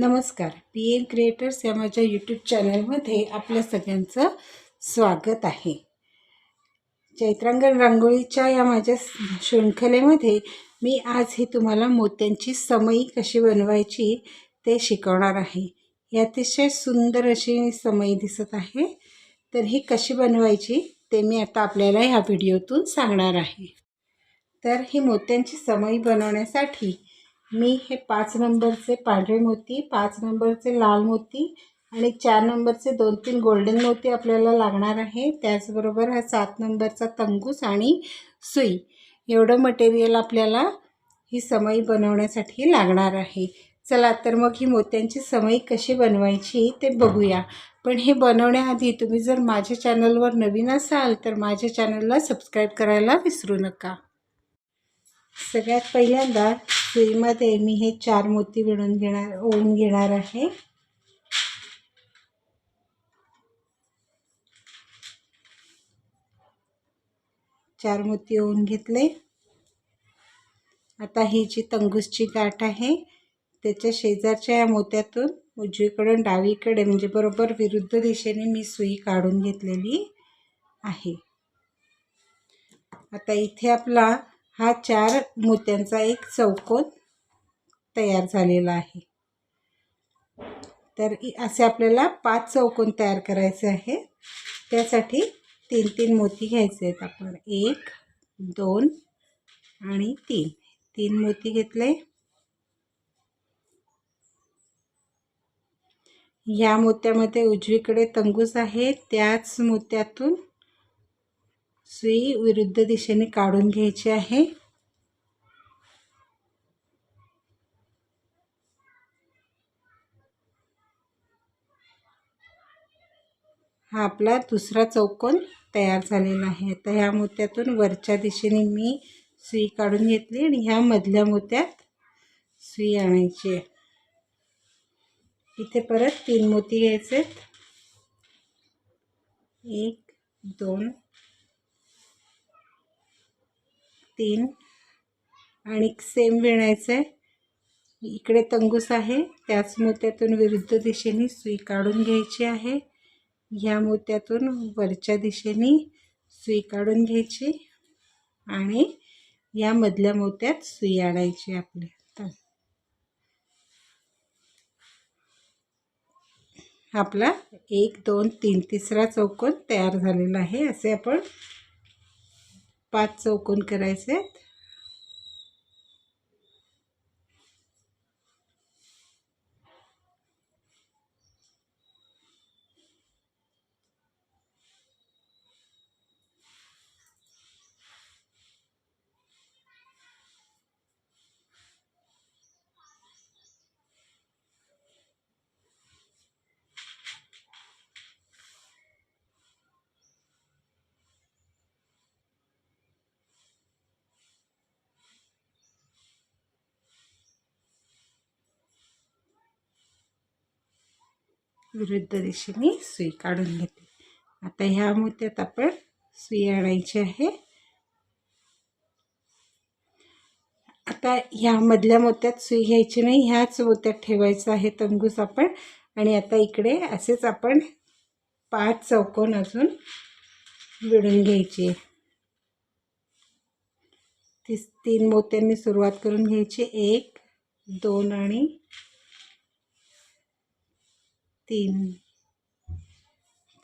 नमस्कार. P N creators या माझ्या यूट्यूब चॅनलमध्ये आपल्या सगळ्यांचं स्वागत आहे. चैत्रांगण रांगोळीच्या या माझ्या शृंखलेमध्ये मी आज ही तुम्हाला मोत्यांची समई कशी बनवायची ते शिकवणार आहे. ही अतिशय सुंदर अशी समई दिसत आहे. तर ही कशी बनवायची ते मी आता आपल्याला ह्या व्हिडिओतून सांगणार आहे. तर ही मोत्यांची समई बनवण्यासाठी मी हे पाच नंबरचे पांढरे मोती पाच नंबरचे लाल मोती आणि चार नंबरचे दोन तीन गोल्डन मोती आपल्याला लागणार आहे. त्याचबरोबर हा सात नंबरचा तंगूस आणि सुई. एवढं मटेरियल आपल्याला ही समई बनवण्यासाठी लागणार आहे. चला तर मग ही मोत्यांची समई कशी बनवायची ते बघूया. पण हे बनवण्याआधी तुम्ही जर माझ्या चॅनलवर नवीन असाल तर माझ्या चॅनलला सबस्क्राईब करायला विसरू नका. सगळ्यात पहिल्यांदा सुईमध्ये मी हे चार मोती विणून घेणार ओवून घेणार आहे. चार मोती ओवून घेतले. आता ही जी तंगूसची गाठ आहे त्याच्या शेजारच्या या मोत्यातून उजवीकडून डावीकडे म्हणजे बरोबर विरुद्ध दिशेने मी सुई काढून घेतलेली आहे. आता इथे आपला हा चार मोत्यांचा एक चौकोन तयार झालेला आहे. तर असे आपल्याला पाच चौकोन तयार करायचे आहे. त्यासाठी तीन तीन मोती घ्यायचे आहेत आपण. एक दोन आणि तीन. तीन मोती घेतले. या मोत्यामध्ये उजवीकडे तंगूस आहे. त्याच मोत्यातून सुई विरुद्ध दिशेने काढून घ्यायची आहे. हा आपला दुसरा चौकोन तयार झालेला आहे. आता ह्या मोत्यातून वरच्या दिशेने मी सुई काढून घेतली आणि ह्या मधल्या मोत्यात सुई आणायची आहे. इथे परत तीन मोती घ्यायचे एक दोन तीन. आणि सेम विणायचं आहे इकडे तंगूस आहे. त्याच मोत्यातून विरुद्ध दिशेने सुई काढून घ्यायची आहे. ह्या मोत्यातून वरच्या दिशेने सुई काढून घ्यायची. आणि या मधल्या मोत्यात सुई आणायची आपल्या तर आपला एक दोन तीन तिसरा चौकोन तयार झालेला आहे. असे आपण पाच चौकोन करायचे आहेत. विरुद्ध दिशेने सुई काढून घेते. आता ह्या मोत्यात आपण सुई आणायची आहे. आता ह्या मधल्या मोत्यात सुई घ्यायची नाही ह्याच मोत्यात ठेवायचं आहे तंगूस आपण. आणि आता इकडे असेच आपण पाच चौकोन अजून विडून घ्यायची. ती तीन मोत्यांनी सुरुवात करून घ्यायची. एक दोन आणि तीन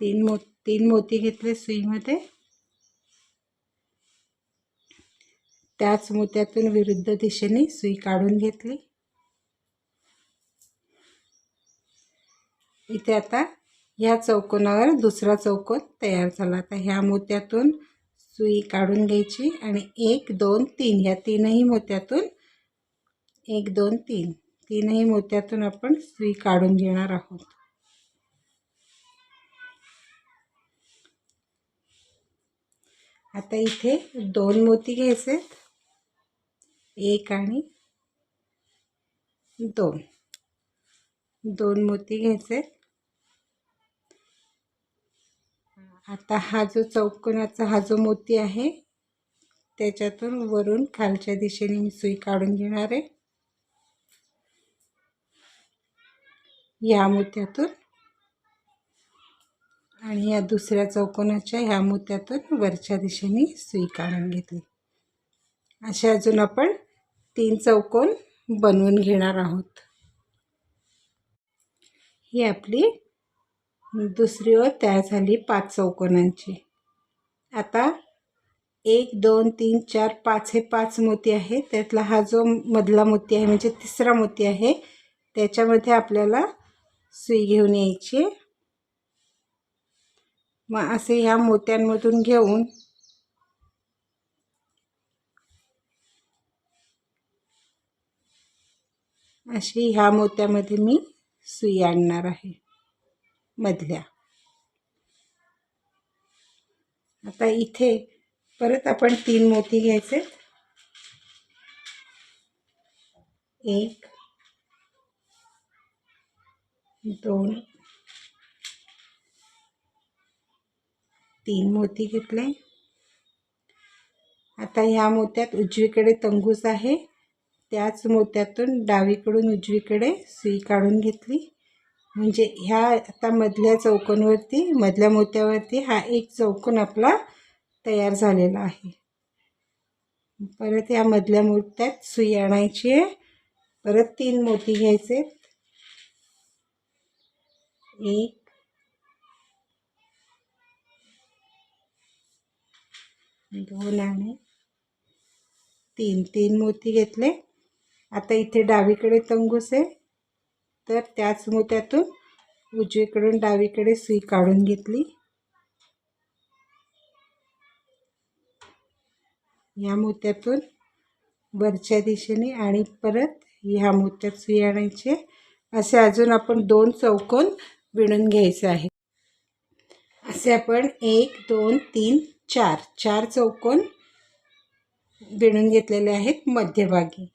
तीन मो तीन मोती घेतले सुईमध्ये. त्याच मोत्यातून विरुद्ध दिशेने सुई काढून घेतली. इथे आता ह्या चौकोनावर दुसरा चौकोन तयार झाला. आता ह्या मोत्यातून सुई काढून घ्यायची आणि एक दोन तीन ह्या तीनही मोत्यातून एक दोन तीन तीनही मोत्यातून आपण सुई काढून घेणार आहोत. आता इथे दोन मोती घ्यायचे एक आणि दोन. दोन मोती घ्यायचे आता हा जो चौकोनाचा हा जो मोती आहे त्याच्यातून वरून खालच्या दिशेने मी सुई काढून घेणार आहे. या मोत्यातून आणि या दुसऱ्या चौकोनाच्या ह्या मोत्यातून वरच्या दिशेने सुई काढून घेतली. असे अजून आपण तीन चौकोन बनवून घेणार आहोत. ही आपली दुसरी ओळ तयार झाली पाच चौकोनांची. आता एक दोन तीन चार पाच हे पाच मोती आहे त्यातला हा जो मधला मोती आहे म्हणजे तिसरा मोती आहे त्याच्यामध्ये आपल्याला सुई घेऊन यायची आहे. मग असे ह्या मोत्यांमधून घेऊन अशी ह्या मोत्यामध्ये मी सुई आणणार आहे मधल्या. आता इथे परत आपण तीन मोती घ्यायचे. एक दोन तीन मोती घेतले. आता ह्या मोत्यात उजवीकडे तंगूस आहे. त्याच मोत्यातून डावीकडून उजवीकडे सुई काढून घेतली. म्हणजे ह्या आता मधल्या चौकोनवरती मधल्या मोत्यावरती हा एक चौकोन आपला तयार झालेला आहे. परत या मधल्या मोत्यात सुई आणायची आहे. परत तीन मोती घ्यायचे एक दोन आणि. तीन तीन मोती घेतले. आता इथे डावीकडे तंगूस आहे. तर त्याच मोत्यातून उजवीकडून डावीकडे सुई काढून घेतली. या मोत्यातून वरच्या दिशेने आणि परत ह्या मोत्यात सुई आणायचे असे अजून आपण दोन चौकोन विणून घ्यायचे आहे असे आपण एक दोन तीन चार चार चौकोन विणून घेतलेले आहेत मध्यभागी.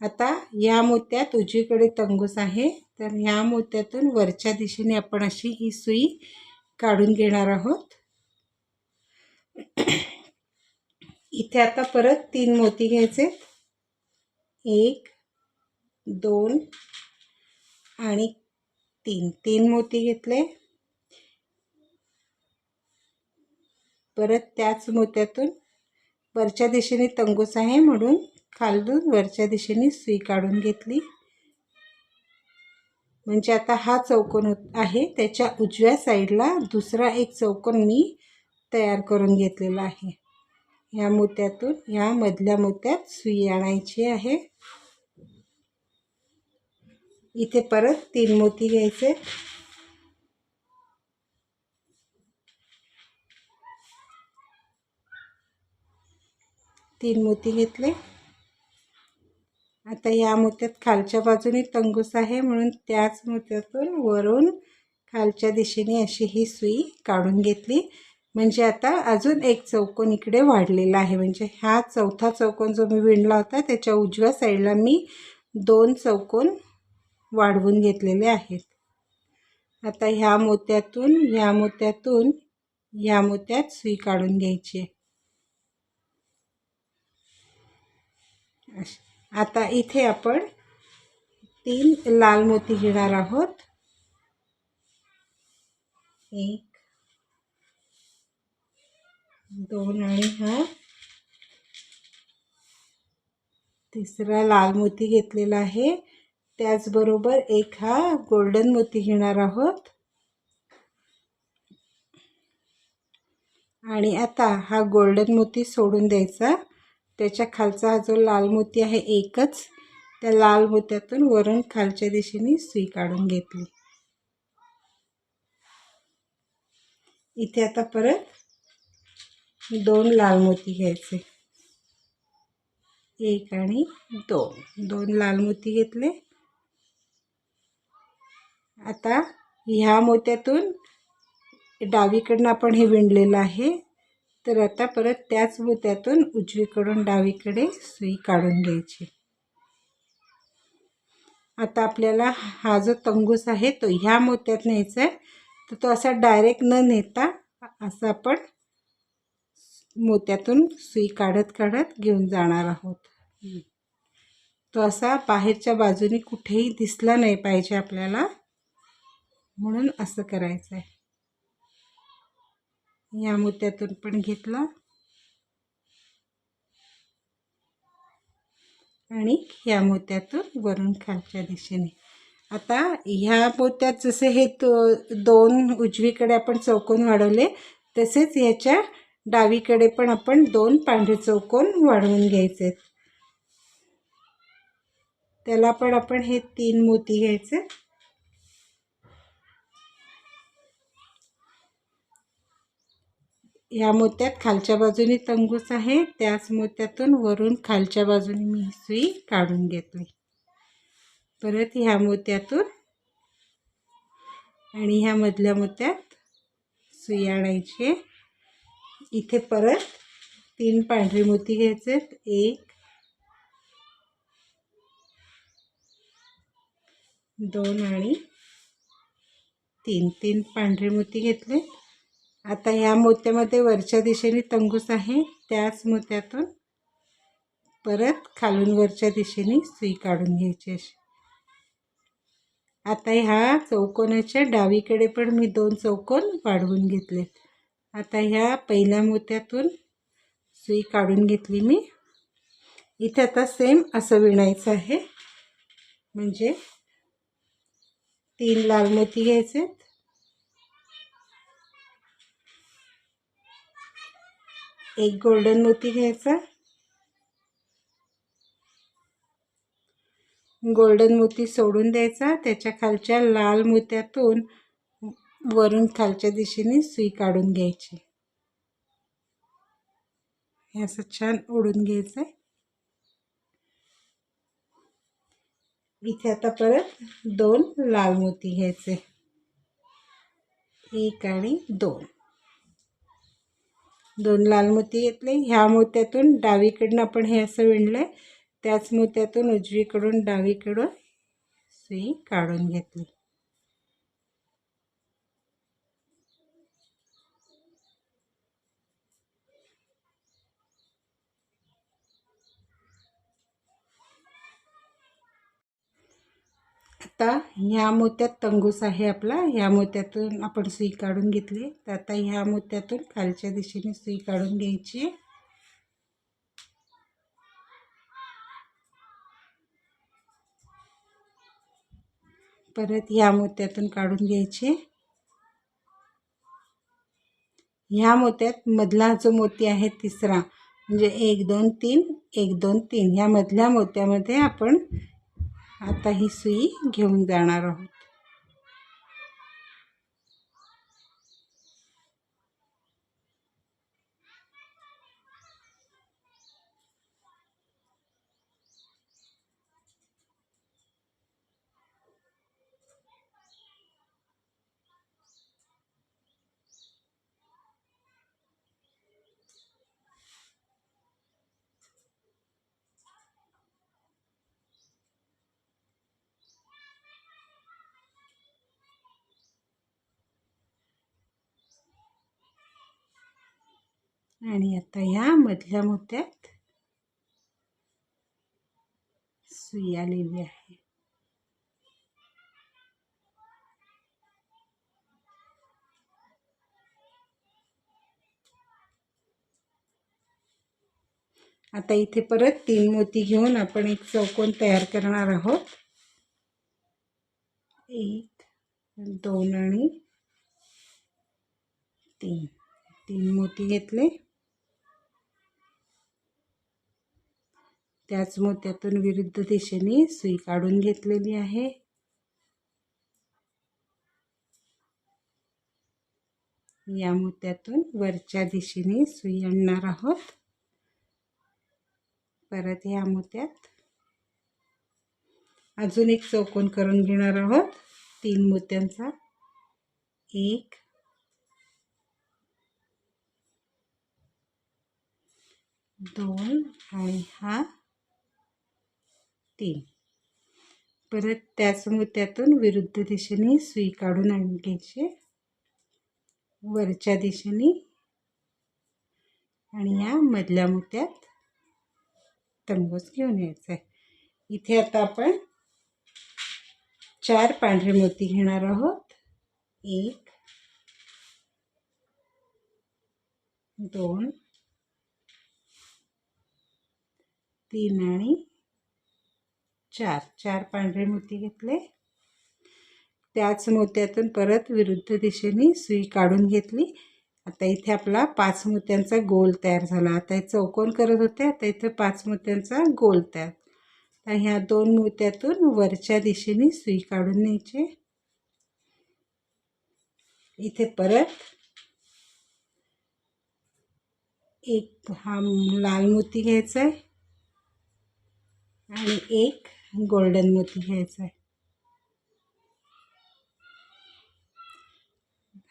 आता या मोत्यात उजवीकडे तंगूस आहे. तर ह्या मोत्यातून वरच्या दिशेने आपण अशी ही सुई काढून घेणार आहोत. इथे आता परत तीन मोती घ्यायचे. एक दोन आणि तीन. तीन मोती घेतले. परत त्याच मोत्यातून वरच्या दिशेने तंगूस आहे म्हणून खालून वरच्या दिशेने सुई काढून घेतली. म्हणजे आता हा चौकोन आहे. त्याच्या उजव्या साईडला दुसरा एक चौकोन मी तयार करून घेतलेला आहे. ह्या मोत्यातून ह्या मधल्या मोत्यात सुई आणायची आहे. इथे परत तीन मोती घ्यायचे. तीन मोती घेतले. आता या मोत्यात खालच्या बाजूने तंगूस आहे म्हणून त्याच मोत्यातून वरून खालच्या दिशेने अशी ही सुई काढून घेतली. म्हणजे आता अजून एक चौकोन इकडे वाढलेला आहे. म्हणजे हा चौथा चौकोन जो मी विणला होता त्याच्या उजव्या साईडला मी दोन चौकोन वाढवून घेतलेले आहेत. आता ह्या मोत्यातून ह्या मोत्यातून ह्या मोत्यात सुई काढून घ्यायची आहे. आता इथे आपण तीन लाल मोती घेणार आहोत. एक दोन आणि हा. तिसरा लाल मोती घेतलेला आहे. त्याचबरोबर एक हा गोल्डन मोती घेणार आहोत. आणि आता हा गोल्डन मोती सोडून द्यायचा. त्याच्या खालचा हा जो लाल मोती आहे एकच त्या लाल मोत्यातून वरून खालच्या दिशेने सुई काढून घेतली. इथे आता परत दोन लाल मोती घ्यायचे. एक आणि दोन. दोन लाल मोती घेतले. आता ह्या मोत्यातून डावीकडनं आपण हे विणलेलं आहे. तर आता परत त्याच मोत्यातून उजवीकडून डावीकडे सुई काढून घ्यायची. आता आपल्याला हा जो तंगूस आहे तो ह्या मोत्यात न्यायचा आहे तर तो असा डायरेक्ट न नेता असं आपण मोत्यातून सुई काढत काढत घेऊन जाणार आहोत. तो असा बाहेरच्या बाजूने कुठेही दिसला नाही पाहिजे आपल्याला. म्हणून असं करायचं आहे या मोत्यातून पण घेतला. आणि ह्या मोत्यातून वरून खालच्या दिशेने. आता ह्या मोत्यात जसे हे तो दोन उजवीकडे आपण चौकोन वाढवले तसेच ह्याच्या डावीकडे पण आपण दोन पांढरे चौकोन वाढवून घ्यायचे. त्याला पण आपण हे तीन मोती घ्यायचे. ह्या मोत्यात खालच्या बाजूने तंगूस आहे. त्याच मोत्यातून वरून खालच्या बाजूने मी सुई काढून घेतली परत ह्या मोत्यातून आणि ह्या मधल्या मोत्यात सुई आणायची इथे परत तीन पांढरी मोती घ्यायचे एक दोन आणि तीन. तीन पांढरे मोती घेतले आता ह्या मोत्यामध्ये वरच्या दिशेने तंगूस आहे. त्याच मोत्यातून परत खालून वरच्या दिशेने सुई काढून घ्यायची अशी. आता ह्या चौकोनाच्या डावीकडे पण मी दोन चौकोन वाढवून घेतले आता ह्या पहिल्या मोत्यातून सुई काढून घेतली मी. इथे आता सेम असं विणायचं आहे. म्हणजे तीन लाल मोती घ्यायचे एक गोल्डन मोती घ्यायचा. गोल्डन मोती सोडून द्यायचा. त्याच्या खालच्या लाल मोत्यातून वरून खालच्या दिशेने सुई काढून घ्यायची. हे असं छान ओढून घ्यायचं आहे इथे आता परत दोन लाल मोती घ्यायचे. एक आणि दोन. दोन लाल मोती घेतले. ह्या मोत्यातून डावीकडून आपण हे असं विणलं त्याच मोत्यातून उजवीकडून डावीकडून सुई काढून घेतली. आता ह्या मोत्यात तंगूस आहे आपला. ह्या मोत्यातून आपण सुई काढून घेतली. तर आता ह्या मोत्यातून खालच्या दिशेने सुई काढून घ्यायची. परत ह्या मोत्यातून काढून घ्यायचे. ह्या मोत्यात मधला जो मोती आहे तिसरा. म्हणजे एक दोन तीन एक दोन तीन. ह्या मधल्या मोत्यामध्ये आपण आता ही सुई घेऊन जाणार आहोत. आणि आता ह्या मधल्या मोत्यात सुई आलेली आहे. आता इथे परत तीन मोती घेऊन आपण एक चौकोन तयार करणार आहोत. एक दोन आणि तीन. तीन मोती घेतले. त्याच मोत्यातून विरुद्ध दिशेने सुई काढून घेतलेली आहे. या मोत्यातून वरच्या दिशेने सुई आणणार आहोत. परत या मोत्यात अजून एक चौकोन करून घेणार आहोत. तीन मोत्यांचा. एक दोन आणि हा. तीन परत त्याच मोत्यातून विरुद्ध दिशेने सुई काढून आणून घ्यायची. वरच्या दिशेने आणि या मधल्या मोत्यात तंबूस घेऊन यायचा आहे इथे आता आपण चार पांढरे मोती घेणार आहोत. एक दोन तीन आणि चार चार पांढरे मोती घेतले. त्याच मोत्यातून परत विरुद्ध दिशेने सुई काढून घेतली. आता इथे आपला पाच मोत्यांचा गोल तयार झाला. आता हे चौकोन करत होते. आता इथे पाच मोत्यांचा गोल तयार. तर ह्या दोन मोत्यातून वरच्या दिशेने सुई काढून न्यायचे. इथे परत एक हा लाल मोती घ्यायचा आहे. आणि एक गोल्डन मोती घ्यायचा आहे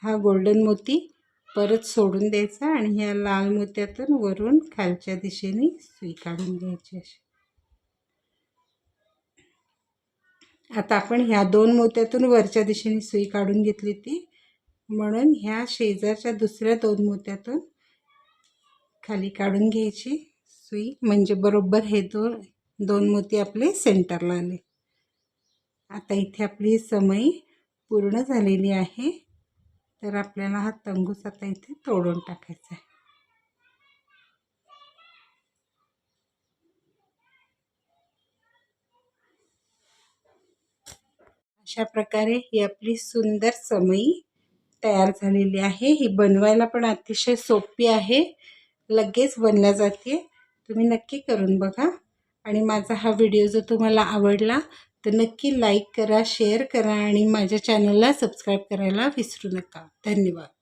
हा गोल्डन मोती परत सोडून द्यायचा आणि ह्या लाल मोत्यातून वरून खालच्या दिशेने सुई काढून घ्यायची अशी आता आपण ह्या दोन मोत्यातून वरच्या दिशेने सुई काढून घेतली ती. म्हणून ह्या शेजारच्या दुसऱ्या दोन मोत्यातून खाली काढून घ्यायची सुई. म्हणजे बरोबर हे दोन दोन मोती आपले सेंटरला आले. आता इथे आपली समई पूर्ण झालेली आहे. तर आपल्याला हा तंगूस आता इथे तोडून टाकायचा आहे. अशा प्रकारे ही आपली सुंदर समई तयार झालेली आहे. ही बनवायला पण अतिशय सोपी आहे. लगेच बनल्या जाते. तुम्ही नक्की करून बघा. आणि माझा हा व्हिडिओ जर तुम्हाला आवडला तर नक्की लाईक करा शेअर करा आणि माझ्या चॅनलला सबस्क्राईब करायला विसरू नका. धन्यवाद.